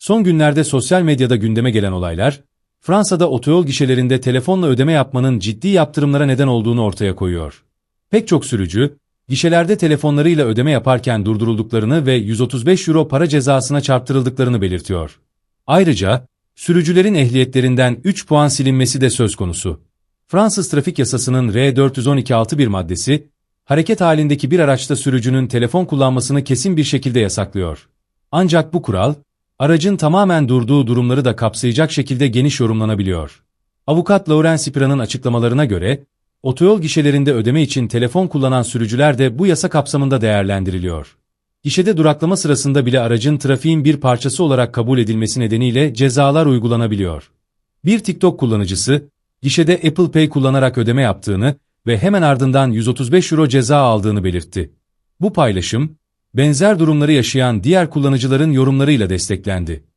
Son günlerde sosyal medyada gündeme gelen olaylar, Fransa'da otoyol gişelerinde telefonla ödeme yapmanın ciddi yaptırımlara neden olduğunu ortaya koyuyor. Pek çok sürücü, gişelerde telefonlarıyla ödeme yaparken durdurulduklarını ve 135 euro para cezasına çarptırıldıklarını belirtiyor. Ayrıca, sürücülerin ehliyetlerinden 3 puan silinmesi de söz konusu. Fransız trafik yasasının R412.6.1 maddesi, hareket halindeki bir araçta sürücünün telefon kullanmasını kesin bir şekilde yasaklıyor. Ancak bu kural, aracın tamamen durduğu durumları da kapsayacak şekilde geniş yorumlanabiliyor. Avukat Laurent Sipira'nın açıklamalarına göre, otoyol gişelerinde ödeme için telefon kullanan sürücüler de bu yasa kapsamında değerlendiriliyor. Gişede duraklama sırasında bile aracın trafiğin bir parçası olarak kabul edilmesi nedeniyle cezalar uygulanabiliyor. Bir TikTok kullanıcısı, gişede Apple Pay kullanarak ödeme yaptığını ve hemen ardından 135 euro ceza aldığını belirtti. Bu paylaşım, benzer durumları yaşayan diğer kullanıcıların yorumlarıyla desteklendi.